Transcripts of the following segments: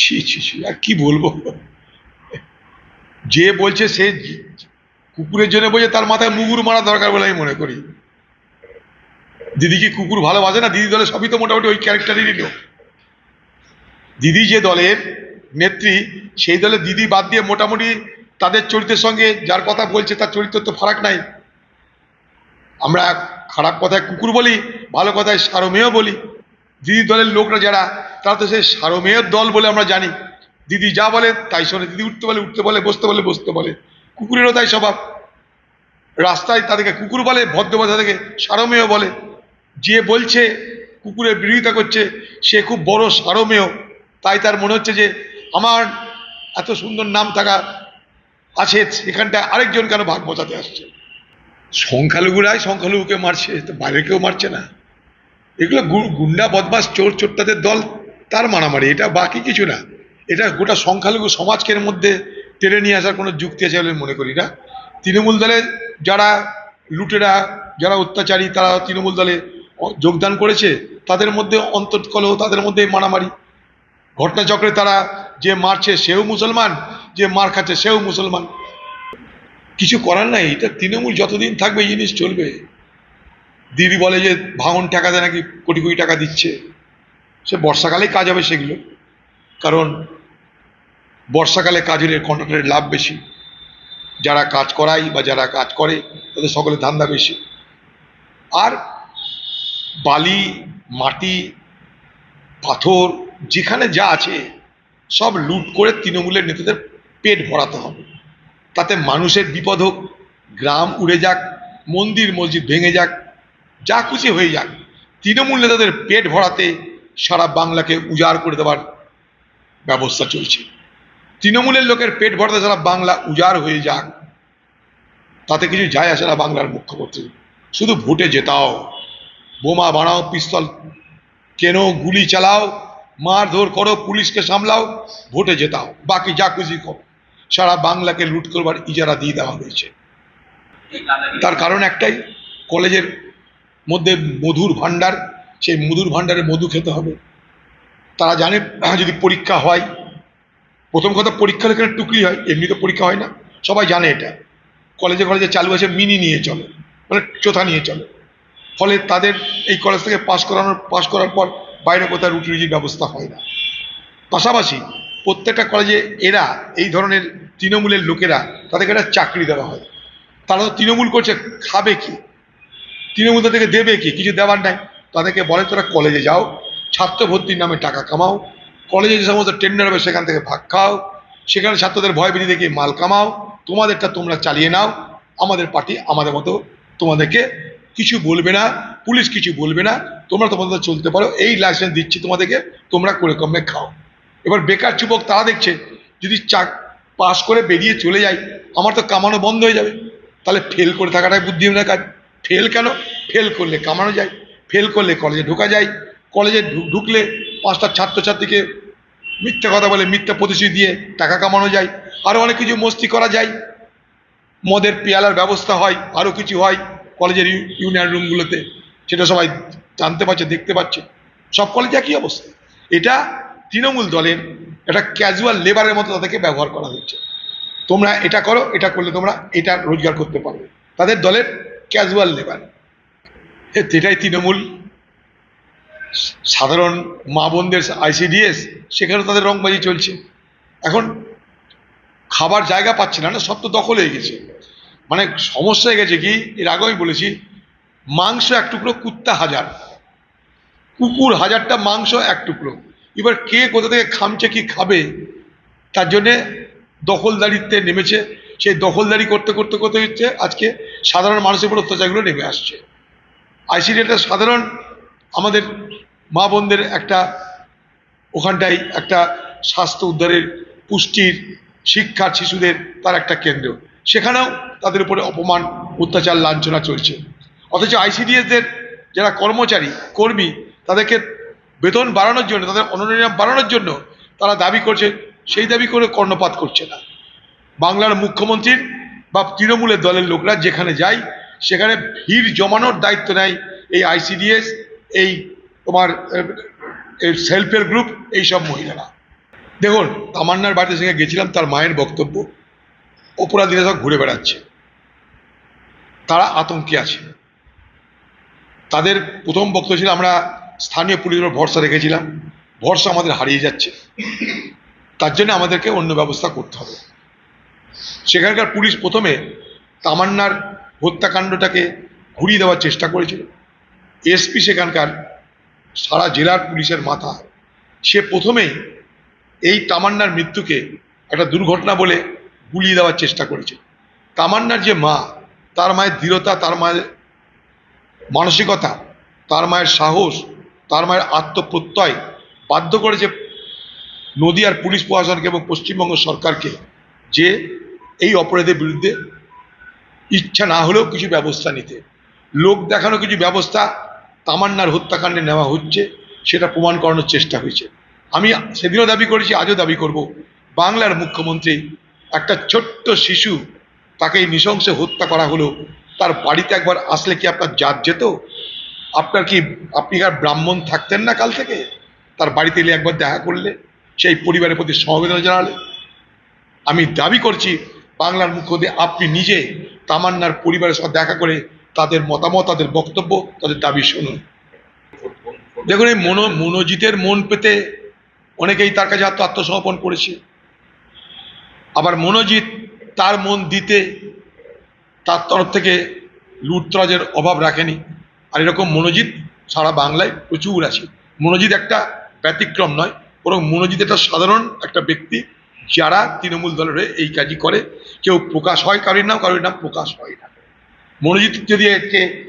ছি ছি ছি, আর কি বলব? যে বলছে সে কুকুরের জন্য বলছে তার মাথায় মুগুর মারা দরকার বলে আমি মনে করি। দিদি কি কুকুর ভালোবাসে না? দিদি দলে সবই তো মোটামুটি ওই ক্যারেক্টারেরই লোক দিদি যে দলের নেত্রী, সেই দলে দিদি বাদ দিয়ে মোটামুটি তাদের চরিত্রের সঙ্গে যার কথা বলছে তার চরিত্র তো ফারাক নাই। আমরা খারাপ কথায় কুকুর বলি, ভালো কথায় সারমেয় বলি। দিদি দলের লোকরা যারা, তারা তো সেই সারমেয়ের দল বলে আমরা জানি। দিদি যা বলে, তাই শোনে। দিদি উঠতে বলে উঠতে বলে, বসতে বলে বসতে বলে। কুকুরেরও তাই স্বভাব। রাস্তায় তাদেরকে কুকুর বলে ভদ্রবাদ তাদেরকে সারমেয় বলে। যে বলছে, কুকুরের বিরোধিতা করছে, সে খুব বড় সারমেয়। তাই তার মনে হচ্ছে যে, আমার এত সুন্দর নাম থাকা আছে, সেখানটায় আরেকজন কেন ভাগ বসাতে আসছে? সংখ্যালঘুরাই সংখ্যালঘুকে মারছে, তো বাইরে কেউ মারছে না। এগুলো গুন্ডা বদমাস চোর চোরটাদের দল, তার মারামারি, এটা বাকি কিছু না। এটা গোটা সংখ্যালঘু সমাজকে এর মধ্যে টেনে নিয়ে আসার কোনো যুক্তি আছে বলে মনে করি না। তৃণমূল দলে যারা লুটেরা, যারা অত্যাচারী, তারা তৃণমূল দলে যোগদান করেছে, তাদের মধ্যে অন্তর্কলহ, তাদের মধ্যে মারামারি। ঘটনাচক্রে তারা যে মারছে সেও মুসলমান, যে মার খাচ্ছে সেও মুসলমান। কিছু করার নাই, এটা তৃণমূল যতদিন থাকবে এই জিনিস চলবে। দিদি বলে যে ভাঙন টাকাতে নাকি কোটি কোটি টাকা দিচ্ছে। সে বর্ষাকালেই কাজ হবে সেগুলো। কারণ বর্ষাকালে কাজের কন্ট্রাক্টরের লাভ বেশি। যারা কাজ করায় বা যারা কাজ করে, তাদের সকলের ধান্দা বেশি। আর বালি, মাটি, পাথর, যেখানে যা আছে, সব লুট করে তৃণমূলের নেতাদের পেট ভরাতে হবে। তাতে মানুষের বিপদ হোক, গ্রাম উড়ে যাক, মন্দির মসজিদ ভেঙে যাক যা খুশি হয়ে যাক। তৃণমূল নেতাদের পেট ভরাতে সারা বাংলাকে উজাড় করে দেওয়ার ব্যবস্থা চলছে। তৃণমূলের লোকের পেট ভরাতে সারা বাংলা উজাড় হয়ে যাক, তাতে কিছু যায় আসে না বাংলার মুখ্যমন্ত্রী। শুধু ভোটে জেতাও। বোমা বানাও, পিস্তল কেন, গুলি চালাও, মারধর করো, পুলিশকে সামলাও, ভোটে জেতাও। বাকি যা খুশি করো। সারা বাংলাকে লুট করবার ইজারা দিয়ে দেওয়া হয়েছে। তার কারণ একটাই, কলেজের মধ্যে মধুর ভাণ্ডার, সেই মধুর ভাণ্ডারে মধু খেতে হবে। তারা জানে যদি পরীক্ষা হয়, প্রথম কথা পরীক্ষার এখানে টুকলি হয়, এমনি তো পরীক্ষা হয় না। সবাই জানে এটা। কলেজে কলেজে চালু আছে, মিনি নিয়ে চলে মানে চোথা নিয়ে চলে। ফলে তাদের এই কলেজ থেকে পাশ করানোর পাশ করার পর বাইরে কোথাও রুটি রুজির ব্যবস্থা হয় না। পাশাপাশি প্রত্যেকটা কলেজে এরা, এই ধরনের তৃণমূলের লোকেরা, তাদেরকে একটা চাকরি দেওয়া হয়। তারা তো তৃণমূল করছে, খাবে কি? তৃণমূল তাদেরকে দেবে কি? কিছু দেওয়ার নাই। তাদেরকে বলে, তোরা কলেজে যাও। ছাত্র ভর্তির নামে টাকা কামাও। কলেজে যে সমস্ত টেন্ডার হবে, সেখান থেকে ভাগ খাও। সেখানে ছাত্রদের ভয় ভীতি দেখে মাল কামাও। তোমাদেরটা তোমরা চালিয়ে নাও। আমাদের পার্টি আমাদের মতো তোমাদেরকে কিছু বলবে না। পুলিশ কিছু বলবে না। তোমরা তোমাদের চলতে পারো। এই লাইসেন্স দিচ্ছি তোমাদেরকে। তোমরা করে কমে খাও। এবার বেকার যুবক তারা দেখছে, যদি চাক পাস করে বেরিয়ে চলে যাই আমার তো কামানো বন্ধ হয়ে যাবে। তাহলে ফেল করে থাকাটাই বুদ্ধিমানের কাজ। ফেল কেন? ফেল করলে কামানো যায়, ফেল করলে কলেজে ঢোকা যায় কলেজে ঢুকলে পাঁচটা ছাত্রছাত্রীকে মিথ্যা কথা বলে, মিথ্যা প্রতিশ্রুতি দিয়ে টাকা কামানো যায় আরও অনেক কিছু মস্তি করা যায়। মদের পেয়ালার ব্যবস্থা হয় আরও কিছু হয় কলেজের ইউনিয়ন রুমগুলোতে সেটা সবাই জানতে পারছে, দেখতে পাচ্ছে সব কলেজে একই অবস্থা। এটা তৃণমূল দলের একটা ক্যাজুয়াল লেবারের মতো তাদেরকে ব্যবহার করা হচ্ছে তোমরা এটা করো, এটা করলে তোমরা এটা রোজগার করতে পারবে। তাদের দলের ক্যাজুয়াল লেবার এটাই তৃণমূল, সাধারণ মা বোনদের আইসিডিএস সেখানে তাদের রংবাজি চলছে। এখন খাবার জায়গা পাচ্ছে না না, সব তো দখল হয়ে গেছে। মানে সমস্যা হয়ে গেছে কি, এর আগেও আমি বলেছি, মাংস এক টুকরো, কুত্তা হাজার। কুকুর হাজারটা, মাংস এক টুকরো। এবার কে কোথা থেকে খামছে, কি খাবে, তার জন্যে দখলদারিত্বে নেমেছে সেই দখলদারি করতে করতে করতে হচ্ছে? আজকে সাধারণ মানুষের উপর অত্যাচারগুলো নেমে আসছে। আইসিডি একটা সাধারণ আমাদের মা বোনদের একটা ওখানটাই একটা স্বাস্থ্য উদ্ধারের পুষ্টির শিক্ষার শিশুদের তার একটা কেন্দ্র। সেখানেও তাদের উপরে অপমান, অত্যাচার, লাঞ্ছনা চলছে। অথচ আইসিডিএসদের যারা কর্মচারী, কর্মী, তাদেরকে বেতন বাড়ানোর জন্য, তাদের অনুদান বাড়ানোর জন্য তারা দাবি করছে, সেই দাবি করে কর্ণপাত করছে না। বাংলার মুখ্যমন্ত্রীর বা তৃণমূলের দলের লোকরা যেখানে যায়, সেখানে ভিড় জমানোর দায়িত্ব নেয় এই আইসিডিএস এই তোমার সেলফ হেল্প গ্রুপ এইসব মহিলারা। দেখুন, তামান্নার বাড়িতে সঙ্গে গেছিলাম, তার মায়ের বক্তব্য। অপরাধীরা সব ঘুরে বেড়াচ্ছে। তারা আতঙ্কে আছে। তাদের প্রথম বক্তব্য ছিল, আমরা স্থানীয় পুলিশের ভরসা রেখেছিলাম। ভরসা আমাদের হারিয়ে যাচ্ছে। তার জন্য আমাদেরকে অন্য ব্যবস্থা করতে হবে। সেখানকার পুলিশ প্রথমে তামান্নার হত্যাকাণ্ডটাকে ঘুরিয়ে দেওয়ার চেষ্টা করেছিল। এসপি সেখানকার সারা জেলার পুলিশের মাথা। সে প্রথমেই এই তামান্নার মৃত্যুকে একটা দুর্ঘটনা বলে গুলিয়ে দেওয়ার চেষ্টা করেছে। তামান্নার যে মা, তার মায়ের দৃঢ়তা, তার মায়ের মানসিকতা, তার মায়ের সাহস, তার মায়ের আত্মপ্রত্যয় বাধ্য করেছে নদিয়ার পুলিশ প্রশাসনকে এবং পশ্চিমবঙ্গ সরকারকে যে এই অপরাধের বিরুদ্ধে ইচ্ছা না হলেও কিছু ব্যবস্থা নিতে। লোক দেখানো কিছু ব্যবস্থা তামান্নার হত্যাকাণ্ডে নেওয়া হচ্ছে, সেটা প্রমাণ করানোর চেষ্টা হয়েছে। আমি সেদিনও দাবি করেছি, আজও দাবি করব। বাংলার মুখ্যমন্ত্রী একটা ছোট্ট শিশু তাকে এই নৃশংসে হত্যা করা হলো, তার বাড়িতে একবার আসলে কি আপনার জাত যেত? আপনার কি, আপনি আর ব্রাহ্মণ থাকতেন না কাল থেকে? তার বাড়িতে এলে একবার দেখা করলে, সেই পরিবারের প্রতি সমবেদনা জানালে। আমি দাবি করছি বাংলার মুখ্যমন্ত্রী, আপনি নিজে তামান্নার পরিবারের সাথে দেখা করে তাদের মতামত, তাদের বক্তব্য, তাদের দাবি শুনুন। দেখুন, এই মনো মনোজিতের মন পেতে অনেকেই তার কাছে আত্ম আত্মসমর্পণ করেছে। আবার মনোজিৎ তার মন দিতে তার তরফ থেকে লুটতরাজের অভাব রাখেনি। আর এরকম মনোজিৎ সারা বাংলায় প্রচুর আছে। মনোজিৎ একটা ব্যতিক্রম নয়, বরং মনোজিৎ একটা সাধারণ একটা ব্যক্তি। যারা তৃণমূল দলের হয়ে এই কাজই করে, কেউ প্রকাশ হয় কারোর নাম কারোর নাম প্রকাশ হয় না। মনোজিৎ যদি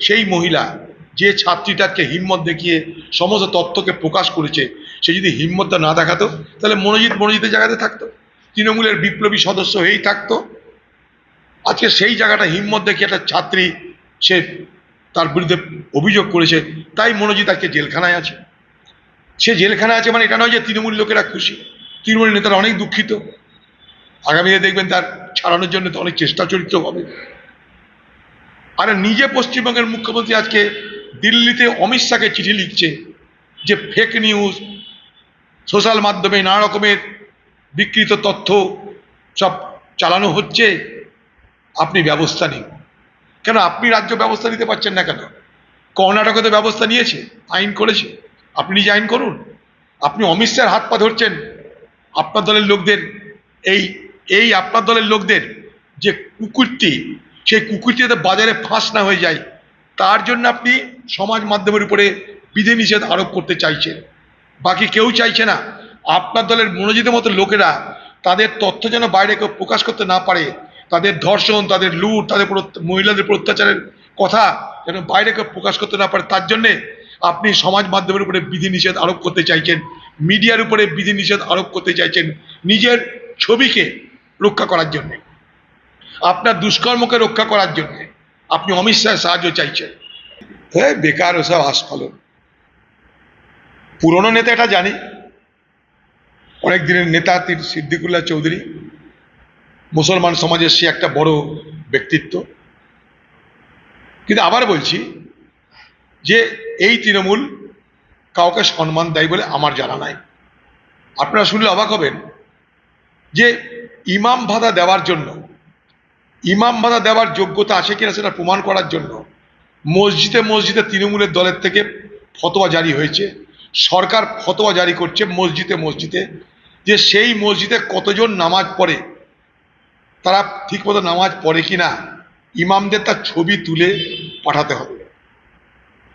সেই মহিলা, যে ছাত্রীটাকে হিম্মত দেখিয়ে সমস্ত তথ্যকে প্রকাশ করেছে, সে যদি হিম্মতটা না দেখাতো, তাহলে মনোজিৎ মনোজিতের জায়গাতে থাকতো। তৃণমূলের বিপ্লবী সদস্য হয়েই থাকতো। আজকে সেই জায়গাটা হিম্মত দেখে একটা ছাত্রী সে তার বিরুদ্ধে অভিযোগ করেছে, তাই মনোজিৎ আজকে জেলখানায় আছে। সে জেলখানায় আছে মানে এটা নয় যে তৃণমূল লোকেরা খুশি। তৃণমূল নেতারা অনেক দুঃখিত। আগামীতে দেখবেন তার ছাড়ানোর জন্য তো অনেক চেষ্টা চরিত্র হবে। আর নিজে পশ্চিমবঙ্গের মুখ্যমন্ত্রী আজকে দিল্লিতে অমিত শাহকে চিঠি লিখছে যে ফেক নিউজ সোশ্যাল মাধ্যমে নানা রকমের বিকৃত তথ্য সব চালানো হচ্ছে। আপনি ব্যবস্থা নিন। কেন? আপনি রাজ্য ব্যবস্থা নিতে পারছেন না কেন? কর্ণাটকে তো ব্যবস্থা নিয়েছে, আইন করেছে। আপনি নিজে আইন করুন। আপনি অমিত শাহের হাত পা ধরছেন। আপনার দলের লোকদের, এই এই আপনার দলের লোকদের যে কুকুরটি, সেই কুকুরটি যাতে বাজারে ফাঁস না হয়ে যায়, তার জন্য আপনি সমাজ মাধ্যমের উপরে বিধিনিষেধ আরোপ করতে চাইছেন। বাকি কেউ চাইছে না। আপনার দলের মনোজিতের মতো লোকেরা তাদের তথ্য যেন বাইরে কেউ প্রকাশ করতে না পারে, তাদের ধর্ষণ, তাদের লুট, তাদের মহিলাদের উপর অত্যাচারের কথা যেন বাইরে কেউ প্রকাশ করতে না পারে, তার জন্যে আপনি সমাজ মাধ্যমের উপরে বিধিনিষেধ আরোপ করতে চাইছেন। মিডিয়ার উপরে বিধিনিষেধ আরোপ করতে চাইছেন নিজের ছবিকে রক্ষা করার জন্যে, আপনার দুষ্কর্মকে রক্ষা করার জন্যে। আপনি অমিত শাহের সাহায্য চাইছেন। হ্যাঁ বেকার ও ওসব আস্ফালন পুরনো নেতা এটা জানি। অনেক দিনের নেতা তীর সিদ্দিকুল্লাহ চৌধুরী। মুসলমান সমাজের সে একটা বড় ব্যক্তিত্ব। কিন্তু আবার বলছি যে, এই তৃণমূল কাউকে সম্মান দেয় বলে আমার জানা নাই। আপনারা শুনলে অবাক হবেন যে ইমাম ভাতা দেওয়ার জন্য, ইমাম ভাতা দেওয়ার যোগ্যতা আছে কিনা সেটা প্রমাণ করার জন্য মসজিদে মসজিদে তৃণমূলের দলের থেকে ফতোয়া জারি হয়েছে। সরকার ফতোয়া জারি করছে মসজিদে মসজিদে যে সেই মসজিদে কতজন নামাজ পড়ে, তারা ঠিকমতো নামাজ পড়ে কি না ইমামদের তার ছবি তুলে পাঠাতে হবে।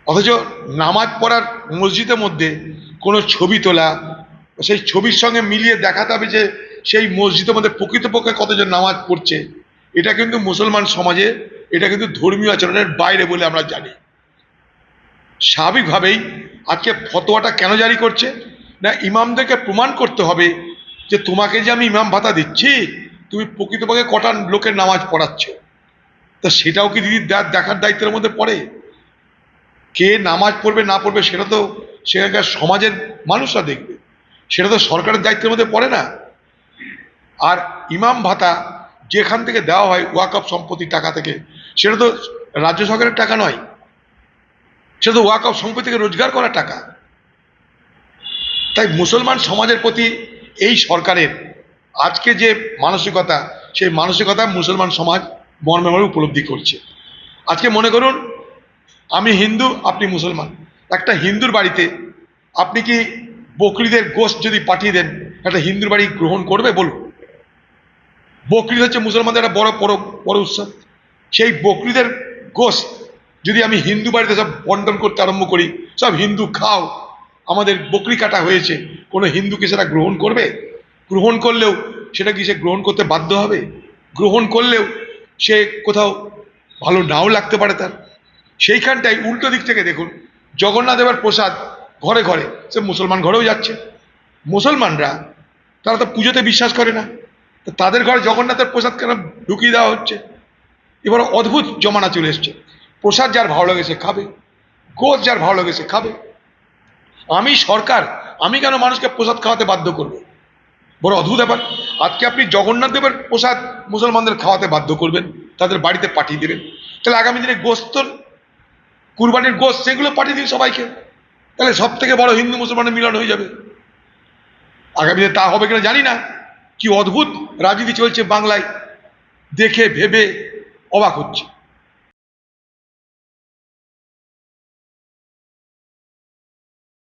অথচ নামাজ পড়ার মসজিদের মধ্যে কোনো ছবি তোলা, সেই ছবির সঙ্গে মিলিয়ে দেখাতে হবে যে সেই মসজিদের মধ্যে প্রকৃতপক্ষে কতজন নামাজ পড়ছে। এটা কিন্তু মুসলমান সমাজে, এটা কিন্তু ধর্মীয় আচরণের বাইরে বলে আমরা জানি। স্বাভাবিকভাবেই আজকে ফতোয়াটা কেন জারি করছে? না, ইমামদেরকে প্রমাণ করতে হবে যে তোমাকে যে আমি ইমাম ভাতা দিচ্ছি, তুমি প্রকৃতপক্ষে কটা লোকের নামাজ পড়াচ্ছ। তা সেটাও কি দিদি দে- দেখার দায়িত্বের মধ্যে পড়ে? কে নামাজ পড়বে, না পড়বে, সেটা তো সেখানকার সমাজের মানুষরা দেখবে। সেটা তো সরকারের দায়িত্বের মধ্যে পড়ে না। আর ইমাম ভাতা যেখান থেকে দেওয়া হয় ওয়াকফ সম্পত্তির টাকা থেকে, সেটা তো রাজ্য সরকারের টাকা নয়। সেটা তো ওয়াকফ সম্পত্তি থেকে রোজগার করা টাকা। তাই মুসলমান সমাজের প্রতি এই সরকারের আজকে যে মানসিকতা, সেই মানসিকতা মুসলমান সমাজ মর্মে উপলব্ধি করছে। আজকে মনে করুন আমি হিন্দু, আপনি মুসলমান। একটা হিন্দুর বাড়িতে আপনি কি বকরিদের গোষ্ঠ যদি পাঠিয়ে দেন, একটা হিন্দুর বাড়ি গ্রহণ করবে বলুন। বকরিদ হচ্ছে মুসলমানদের একটা বড় বড় বড় উৎসব। সেই বকরিদের গোষ্ঠ যদি আমি হিন্দু বাড়িতে সব বন্টন করতে আরম্ভ করি, সব হিন্দু খাও, আমাদের বকরি কাটা হয়েছে, কোনো হিন্দুকে সেটা গ্রহণ করবে? গ্রহণ করলেও সেটা কি সে গ্রহণ করতে বাধ্য হবে? গ্রহণ করলেও সে কোথাও ভালো নাও লাগতে পারে তার। সেইখানটাই উল্টো দিক থেকে দেখুন, জগন্নাথ দেবের প্রসাদ ঘরে ঘরে, সে মুসলমান ঘরেও যাচ্ছে। মুসলমানরা, তারা তো পুজোতে বিশ্বাস করে না। তো তাদের ঘরে জগন্নাথের প্রসাদ কেন ঢুকিয়ে দেওয়া হচ্ছে? এবার অদ্ভুত জমানা চলে এসছে। প্রসাদ যার ভালো লাগে সে খাবে, গোদ যার ভালো লাগে সে খাবে। আমি সরকার, আমি কেন মানুষকে প্রসাদ খাওয়াতে বাধ্য করব? বড় অদ্ভুত ব্যাপার। আজকে আপনি জগন্নাথ দেবের প্রসাদ মুসলমানদের খাওয়াতে বাধ্য করবেন, তাদের বাড়িতে পাঠিয়ে দেবেন। তাহলে আগামী দিনে গোস্ত কুরবানির গোস সেগুলো পাঠিয়ে দিন সবাইকে। তাহলে সব থেকে বড় হিন্দু মুসলমানের মিলন হয়ে যাবে। আগামী দিনে তা হবে কিনা জানি না। কি অদ্ভুত রাজনীতি চলছে বাংলায়। দেখে, ভেবে অবাক হচ্ছে।